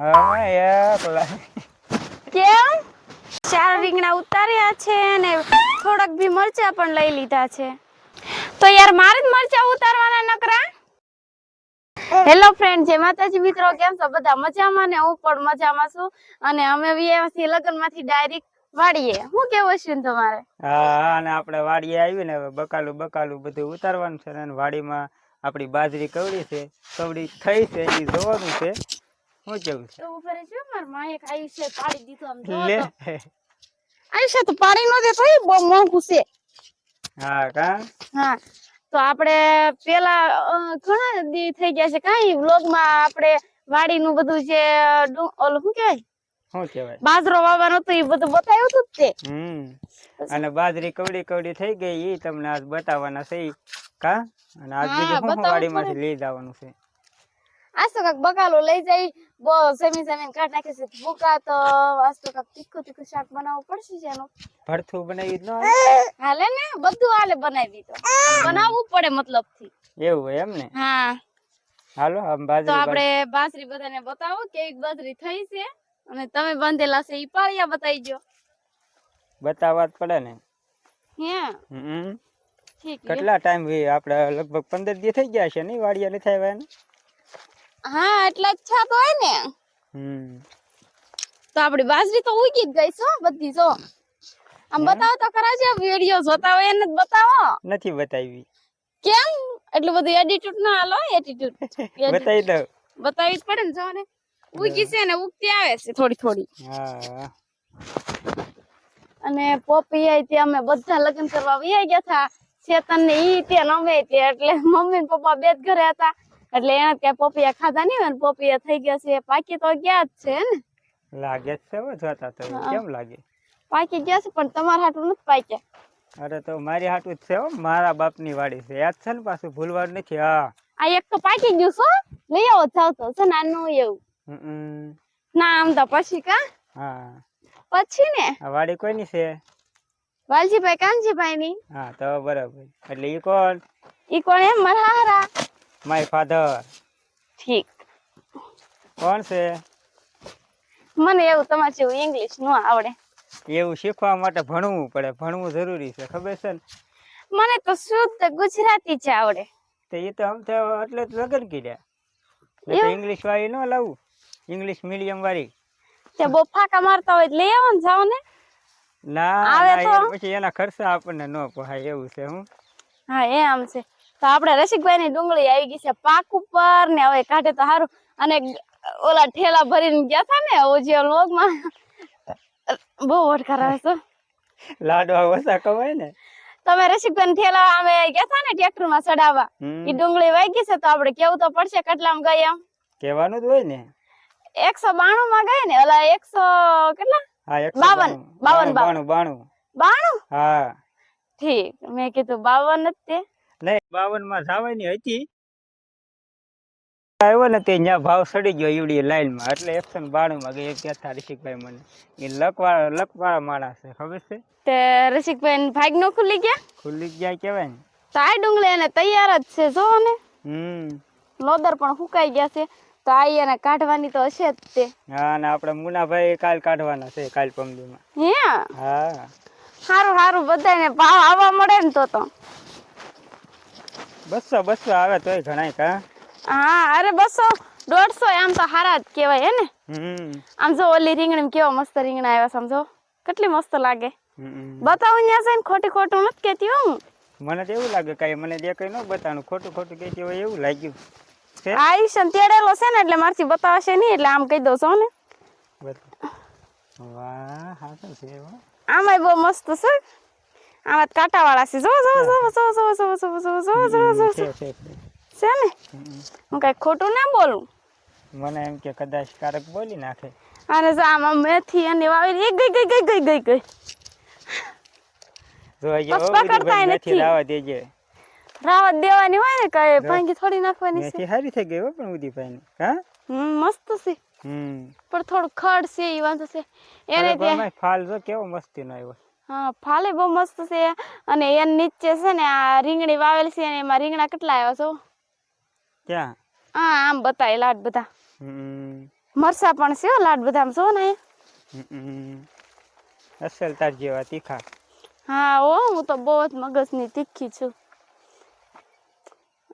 હવે એકલા કેમ? ચાર રીંગણા ઉતાર્યા છે અને થોડક બી મરચા પણ લઈ લીધા છે. તો યાર મારે જ મરચા ઉતારવાના નકરા? હેલો ફ્રેન્ડ જય માતાજી મિત્રો કેમ છો? બધા મજામાં ને હું પણ મજામાં છું. અને અમે વીએમસી લગ્નમાંથી ડાયરેક્ટ વાડીએ. હું કેવું છે તમારે? હા અને આપણે વાડીએ આવી ને હવે બકાલું બકાલું બધું ઉતારવાનું છે અને વાડીમાં આપણી બાજરી કવડી છે કવડી થઈ છે એ જોવાનું છે. શું કેવું છે એવું છે માર માએ આયુષ્ય પાડી દીધું આમ. જો લે. આયુષ્ય તો પાડી નો દે તો બહુ મોંઘું છે. હા કા? હા તો આપણે પેલા ઘણા દી થઈ ગયા છે કાંઈ વ્લોગમાં આપણે વાડીનું બધું જે ડું- ઓલું શું કહેવાય? શું કહેવાય? બાજરો વાવવાનો હતો એ બધું બતાવ્યું હતું તે. હમ. અને બાજરી કવડી કવડી થઈ ગઈ એ તમને આજ બતાવવાના છે કા? અને આજ બીજું શું વાડીમાંથી લઈ જવાનું છે? આજ તો કાંઈક બકાલો લઈ જાય. બહુ જમીન જમીન કાઢ નાખે છે. ભૂકા તો આજ તો કાંઈક તીખું તીખું શાક બનાવવું પડશે એનું ભરથું બનાવી જ ન? હાલે ને બધું હાલે બનાવી દીધું બનાવવું પડે મતલબથી એવું હોય એમ ને? હા. હાલો તો બાજરી. આપણે બાજરી બધાને બતાવો કેવી બાજરી થઈ છે. અને તમે બાંધેલા છે ઈ પાળિયા બતાવી દો બતાવવા જ પડે ને. હે? હમ. કેટલા ટાઈમ આપણે લગભગ પંદર દી થઈ ગયા છે નહીં વાડિયા નથી આવ્યા એને? હા એટલા જ છાપ હોય ને. હમ. તો આપડી બાજરી તો ઉગી જ ગઈ છે બધી જો. આમ બતાવો તો ખરા છે વીડિયો જોતા હોય એને બતાવો. નથી બતાવી. કેમ? એટલું બધું એડિટ્યુડ ના હાલો એટીટ્યુડ બતાવી દઉં. બતાવી જ પડે ને જો ને. ઉગી છે ને ઉગતી આવે છે થોડી થોડી. હા. અને પોપી આઈ તે અમે બધા લગ્ન કરવા વયા ગયા હતા ચેતન ને ઈ તે નમે તે એટલે મમ્મી ને પપ્પા બે જ ઘરે હતા. એટલે એને કે પોપિયા ખાધા નહીં હોય ને પોપિયા થઈ ગયા છે. પાકી તો ગયા જ છે ને? લાગે જ છે જોતા તો કેમ લાગે? પાકી ગયા છે પણ તમારા હાટું નથી પાક્યા. અરે તો મારી હાટું જ છે હો મારા બાપની વાડી છે. યાદ છે ને પાછું ભૂલવાનું નથી હા. આ એક તો પાકી ગયું છો લઈ આવો જાવ તો. છે નાનું એવું. ના આમ તો પછી કા? હા. પછી ને? આ વાડી કોઈની છે? વાલજીભાઈ કાનજીભાઈ ની હા તો બરાબર. એટલે ઈ કોણ? ઈ કોણ એમ મારા હારા માય ફાધર ઠીક. કોણ છે? મને એવું તમારે જેવું ઇંગ્લિશ ન આવડે. એવું શીખવા માટે ભણવું પડે. ભણવું જરૂરી છે. ખબર છે ને? મને તો શુદ્ધ ગુજરાતી જ આવડે. તો એ તો આમ તો એટલે જ લગન કર્યા ઇંગ્લિશ વાળી ન લાવું. ઇંગ્લિશ મીડિયમ વાળી. તે બહુ ફાકા મારતા હોય લઈ આવો ને જાઓ ને. ના આવે તો? પછી એના ખર્ચા આપણને ન પહાય. એવું છે હું? હા એ આમ છે. તો આપણે રસિકભાઈ ની ડુંગળી આવી ગઈ છે પાક ઉપર ને હવે કાઢે તો સારું અને ઓલા ઠેલા ભરીને ગયા હતા ને ઓજી લોગમાં બહુ વટકાર આવે છે. લાડવા ઓછા કવાય ને? તમે રસિકભાઈ ઠેલા અમે ગયા હતા ને ટ્રેક્ટરમાં ચડાવવા એ ડુંગળી વાઈ ગઈ છે તો આપણે કેવું તો પડશે કેટલામાં ગઈ એમ? કેવાનું જ હોય ને. એકસો બાણું માં ગઈ ને? ઓલા એકસો કેટલા? બાવન, બાવન, બાણું બાણું. બાણું? હા. ઠીક. મેં કીધું બાવન જ તે. નહીં બાવનમાં જવાની હતી. આવ્યો ને તે ત્યાં ભાવ સડી ગયો ઈવડી લાઈનમાં એટલે એકસો ને બાણું માં ગઈ કહેતા રસિકભાઈ મને. એ લકવાળા લકવાળા માણસ છે ખબર છે? તે રસિકભાઈ ભાગ નો ખુલી ગયા? ખુલી ગયા કેવાય ને. તો આ ડુંગળી એને તૈયાર જ છે જો ને હમ. લોદર પણ સુકાઈ ગયા છે તો આ એને કાઢવાની તો હશે જ તે. હા ને આપણે મુનાભાઈ કાલ કાઢવાના છે કાલ પમદીમાં હે? હા. સારું સારું બધાને ભાવ આવવા મળે ને તો તો. બસો બસો આવે તોય ઘણાય કા? હા અરે બસો દોઢસો આમ તો હારા જ કહેવાય હે ને? આમ જો ઓલી રીંગણી કેવા મસ્ત રીંગણા આવ્યા સમજો કેટલી મસ્ત લાગે. બતાવું ત્યાં છે ને ખોટી ખોટું નથી કહેતી હો હું. મને તો એવું લાગે કઈ મને જે કઈ ન બતાવવાનું ખોટું ખોટું કહેતી હોય એવું લાગ્યું. છે? આયુષ્યન તેડેલો છે ને એટલે મારથી બતાવશે નહીં એટલે આમ કહી દઉં છો ને. વાહ હા છે આમાંય બહુ મસ્ત છે. આમાં કાંટા વાળા છે જો જો જો જો જો જો જો જો જો જો જો છે ને હું કઈ ખોટું ના બોલું મને એમ કે કદાચ કારક બોલી નાખે અને જો આમાં મેથી અને વાવી એ ગઈ ગઈ ગઈ ગઈ ગઈ ગઈ જો પપ્પા કરતા નથી. લાવવા દેજે રાવત દેવાની હોય ને કઈ ભાંગી થોડી નાખવાની છે મેથી સારી થઈ ગઈ હો પણ ઉદીભાઈ હા હમ મસ્ત છે હમ પણ થોડું ખડ છે એ વાંધો છે એને ત્યાં ફાલ જો કેવો મસ્તી નો આવ્યો ફાલે બહુ મસ્ત છે. અને એની નીચે છે ને આ રીંગણી વાવેલી છે અને એમાં રીંગણા કેટલા આવ્યા છો? ક્યાં? હા આમ બતાય લાડ બધા. મરસા પણ છે લાડ બધા છો ને? અસલ તાર જેવા તીખા. હા ઓ હું તો બહુ જ મગજની તીખી છું.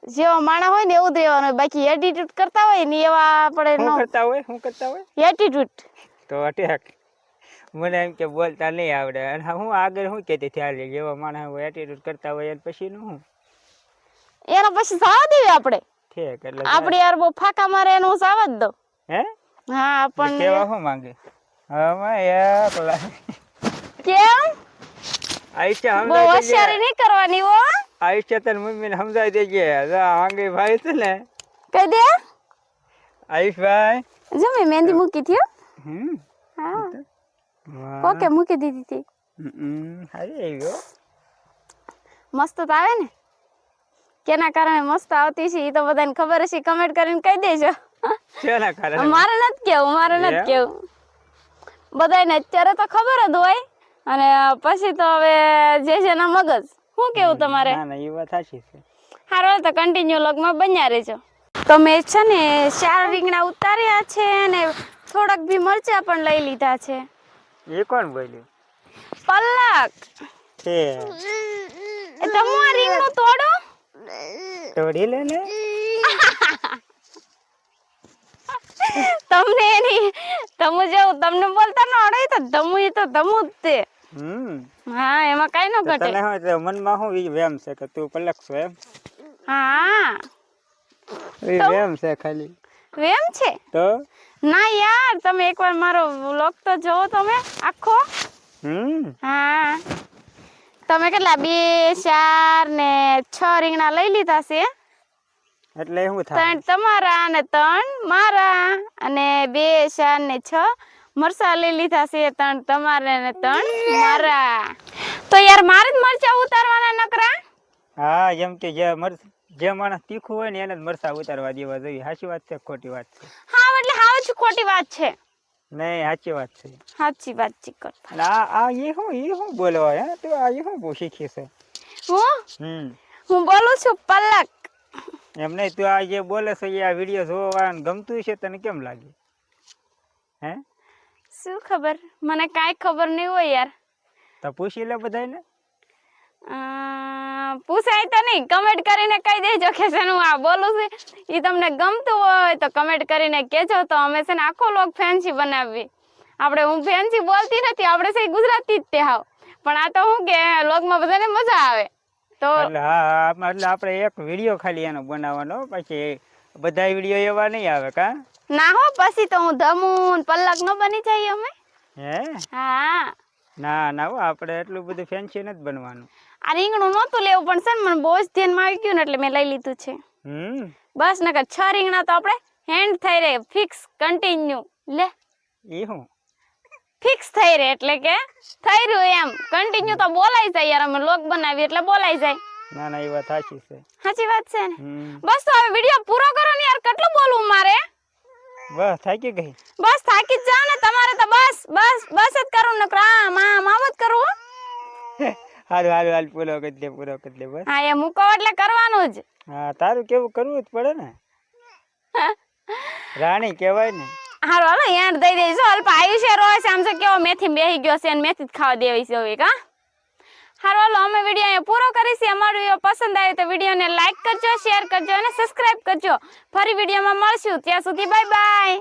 જેવા માણા હોય ને એવું જ રહેવાનું. બાકી એટીટ્યુડ કરતા હોય ને એવા આપણે શું કરતા હોય? શું કરતા હોય? એટીટ્યુડ તો અટેક મને એમ કે બોલતા નહીં આવડે. અને હા, હું આગળ શું કહેતી હતી હાલે જેવા માણસ હોય એટીટ્યુડ કરતા હોય એને પછીનું શું એના પછી સાવા દેવી આપણે. ઠીક એટલે આપણે યાર બહુ ફાકા મારે એનું હું સાવા જ દઉં. હે? હા પણ કેવા શું માંગે? હવે યા પેલા કેમ? આઈશા બહુ સમજાઈ દેજે. હોશિયારી નહીં કરવાની હો. આઈશા તને મમ્મીને સમજાઈ દેજે. જા આંગે ભાઈ છે ને. કહી દે. આયુષભાઈ જો મેં મહેંદી મૂકી હતી હો. હમ. હા. વાહ. કોકે મૂકી દીધી હતી સારી આવી મસ્ત તો આવે ને? કેના કારણે મસ્ત આવતી છે એ તો બધાને ખબર હશે કમેન્ટ કરીને કહી દેજો. કારણે? મારે નથી કેવું મારે નથી કેવું. બધાને અત્યારે તો ખબર જ હોય અને પછી તો હવે જે છે ના મગજ શું કેવું તમારે? ના ના એ વાત સાચી છે. હારો તો કન્ટિન્યુ લોગમાં બન્યા રહેજો. તો મેં છે ને ચાર રીંગણા ઉતાર્યા છે અને થોડાક બી મરચા પણ લઈ લીધા છે. એ કોણ બોલ્યું? પલક છે. એ તમુ આ રીંગણું તોડો? તોડી લે ને. તમને એની તમુ જેવું તમને બોલતા ન આવડે તો તમુ એ તો તમુ જ તે હમ. હા એમાં કઈ ન ઘટે. તને હોય તો મનમાં હું ઈ વેમ છે કે તું પલક છો એમ? હા. ઈ વેમ છે ખાલી. વેમ છે? તો? ના યાર તમે એકવાર મારો વ્લોગ તો જોવો તમે આખો. હા. તમે કેટલા બે ચાર ને છ રીંગણા લઈ લીધા છે. એટલે હું ત્રણ તમારા અને ત્રણ મારા. અને બે ચાર ને છ મરસા લઈ લીધા છે ત્રણ તમારે ને ત્રણ મારા. તો યાર મારે જ મરચા ઉતારવાના નકરા? હા જેમ કે જે મર જે માણસ તીખું હોય ને એને જ મરસા ઉતારવા દેવા જોઈએ. સાચી વાત છે ખોટી વાત છે? હા એટલે હાવ જ ખોટી વાત છે. નહીં સાચી વાત છે. સાચી વાત છે કર. આ આ એ હું એ હું બોલવા હે તું આ એ હું બહુ છે? હું? હમ. હું બોલું છું પલક. એમ નહીં તું આ જે બોલે છે એ આ વીડિયો જોવા ગમતું છે તને કેમ લાગે? હે? શું ખબર? મને કાંઈ ખબર નહીં હોય યાર. તો પૂછી લે બધાને પૂછાય તો નહીં. કમેન્ટ કરીને કહી દેજો કે છે હું આ બોલું છું. એ તમને ગમતું હોય તો કમેન્ટ કરીને કહેજો. તો અમે છે ને આખો લોક ફેન્સી બનાવવી આપણે હું ફેન્સી બોલતી નથી આપણે છે ગુજરાતી જ તે હાવ. પણ આ તો હું કે લોકમાં બધાને મજા આવે. તો એટલે હા હા, એટલે આપણે એક વીડિયો ખાલી એનો બનાવવાનો પછી બધા વીડિયો એવા નહીં આવે કા? ના હો પછી તો હું ધમુન પલ્લક નો બની જાય અમે. હે? હા. ના ના આપણે એટલું બધું ફેન્સી નથી બનવાનું. આ રીંગણું નહોતું લેવું પણ છે ને મને બહુ જ ધ્યાનમાં આવી ગયું ને એટલે મેં લઈ લીધું છે. બસ નકર છ રીંગણા તો આપણે હેન્ડ થઈ રહે ફિક્સ કન્ટિન્યુ લે. એ હું? ફિક્સ થઈ રહે એટલે કે થઈ રહ્યું એમ. કન્ટિન્યુ તો બોલાઈ જાય યાર અમે લોક બનાવી એટલે બોલાઈ જાય. ના ના એ વાત સાચી છે. સાચી વાત છે ને? બસ તો હવે વીડિયો પૂરો કરો ને યાર કેટલું બોલવું મારે? બસ થાકી ગઈ. બસ થાકી જ જાવ ને તમારે તો બસ બસ બસ જ કરું ને આમ આમ આમ જ કરવું હારું હારું હાલ પૂરો કરી દે પૂરો કરી દે બસ. હા એ મૂકો એટલે કરવાનું જ. હા તારું કેવું? કરવું જ પડે ને. રાણી કહેવાય ને. હારું હાલો યાર દઈ દઈશું. અલ્પ આયુષ્ય રોય છે. આમ તો કેવો મેથી બેહી ગયો છે અને મેથી જ ખાવા દેવી છે હવે કા હારું હાલો અમે વીડિયો અહીંયા પૂરો કરીશું. અમારો વીડિયો પસંદ આવ્યો તો વિડીયોને લાઇક કરજો શેર કરજો અને સબસ્ક્રાઇબ કરજો. ફરી વિડીયોમાં મળશું. ત્યાં સુધી બાય બાય